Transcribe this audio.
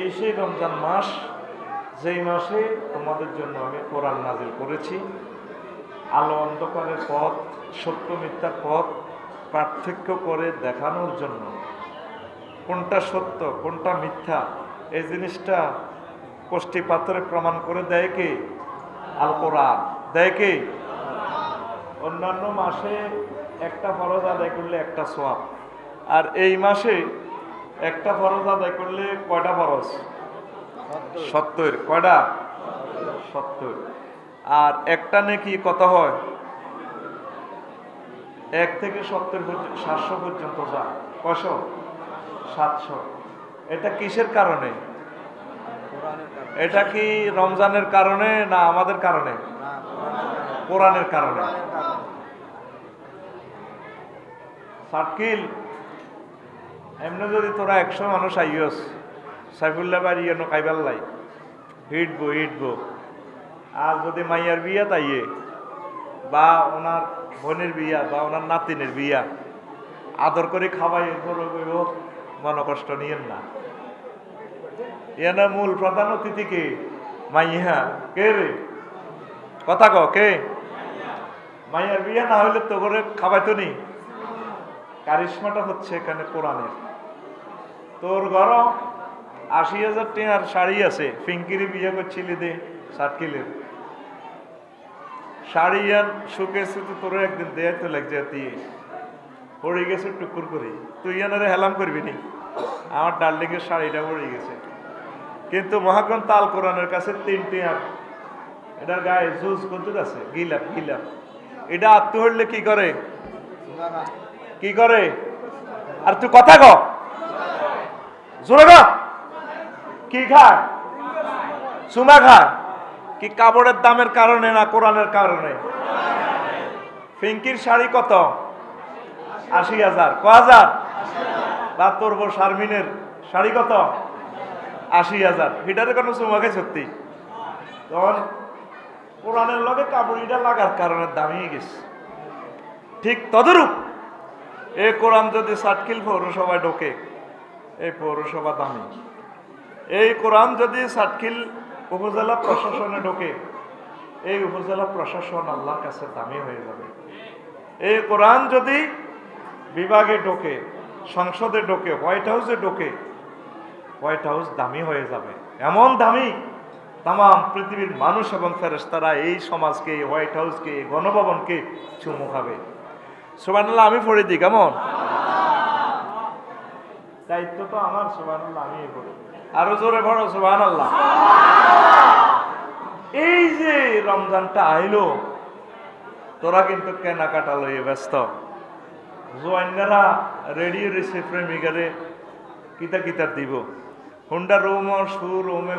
এই সেই রমজান মাস, যেই মাসে তোমাদের জন্য আমি কোরআন নাজিল করেছি। আলো অন্ধকারের পথ, সত্য মিথ্যার পথ পার্থক্য করে দেখানোর জন্য। কোনটা সত্য, কোনটা মিথ্যা, এই জিনিসটা কোষ্ঠী পাথরে প্রমাণ করে দেয় কে? আল কোরআন। দেয় কে? অন্যান্য মাসে একটা ফরজ আদায় করলে একটা সোয়াব আর এই মাসে একটা ফরজ আদায় করলে কয়টা ফরজ? সত্তর। কয়টা? সত্তর। আর একটা নাকি কত হয়? এক থেকে সত্তর সাতশো পর্যন্ত যা। কয়শো? সাতশো। এটা কিসের কারণে? এটা কি রমজানের কারণে না আমাদের কারণে। কোরআনের কারণে। সার্কিল? এমনি যদি তোরা একশো মানুষ আইয়স, সাইফুল্লাহ বাড়ি এন কাইবাল্লাই হিটবো হিটবো। আর যদি মাইয়ার বিয়া তাইয়ে, বা ওনার বোনের বিয়া, বা ওনার নাতিনের বিয়া, আদর করে খাওয়াই এরপরে কইব মন কষ্ট নিয়েন না। এনা মূল প্রধান অতিথি কে? মাইয়া। কে রে? কথা ক, কে? মাইয়ার বিয়া না হইলে তো করে খাওয়াইতো নি? কারিশমাটা হচ্ছে এখানে কোরআনের। তোর ঘর আশি হাজার টাকার শাড়ি আছে, ফিঙ্কিরি বিয়ে করছিলি দে, সাতকিলের। শাড়ি আন শুকেছে তো তোর একদিন দেয় তো লাগছে দিয়ে। পড়ে গেছে টুকুর করে। তুই এনারে হেলাম করবি নি? আমার ডার্লিং এর শাড়িটা পড়ে গেছে। কিন্তু মহাগ্রন্থ আল কোরআনের কাছে তিনটি আপ এটার গায়ে জুজ কত আছে? গিলাপ গিলাপ। এটা আত্ম হইলে কি করে? কি করে? আর তুই কথা ক জোরে ক খায়? চুমা খায়। কি কাপড়ের দামের কারণে না কোরআনের কারণে? ফিঙ্কির শাড়ি কত? আশি হাজার। ক হাজার? বা তোর বউ শারমিনের শাড়ি কত? আশি হাজার। এটারে কোনো চুমাকে সত্যি? তখন কোরআনের লগে কাপড়িটা লাগার কারণে দামিয়ে গেছে। ঠিক তদরূপ এই কোরআন যদি সাতকিল পৌরসভায় ঢোকে, এই পৌরসভা দামি। এই কোরআন যদি সাতকিল উপজেলা প্রশাসনে ঢোকে, এই উপজেলা প্রশাসন আল্লাহর কাছে দামি হয়ে যাবে। এই কোরআন যদি বিভাগে ঢোকে, সংসদে ঢোকে, হোয়াইট হাউসে ঢোকে, হোয়াইট হাউস দামি হয়ে যাবে। এমন দামি তাম পৃথিবীর মানুষ এবং ফেরেস্তারা এই সমাজকে হোয়াইট হাউসকে, এই গণভবনকে চুমু খাবে। সুবানাল্লাহ আমি পড়ে দিই কেমন? দায়িত্ব তো আমার সুবানাল্লাহ আমি পড়ি। আরও জোরে পড়ো সুবান আল্লাহ এই যে রমজানটা আইলো তোরা কিন্তু কেনাকাটা লইয়ে ব্যস্ত। জোয়ান্নারা রেডিও রেসে প্রেমিকারে কিতা কিতা দিব। হুন্ডা রোম সুর ওমে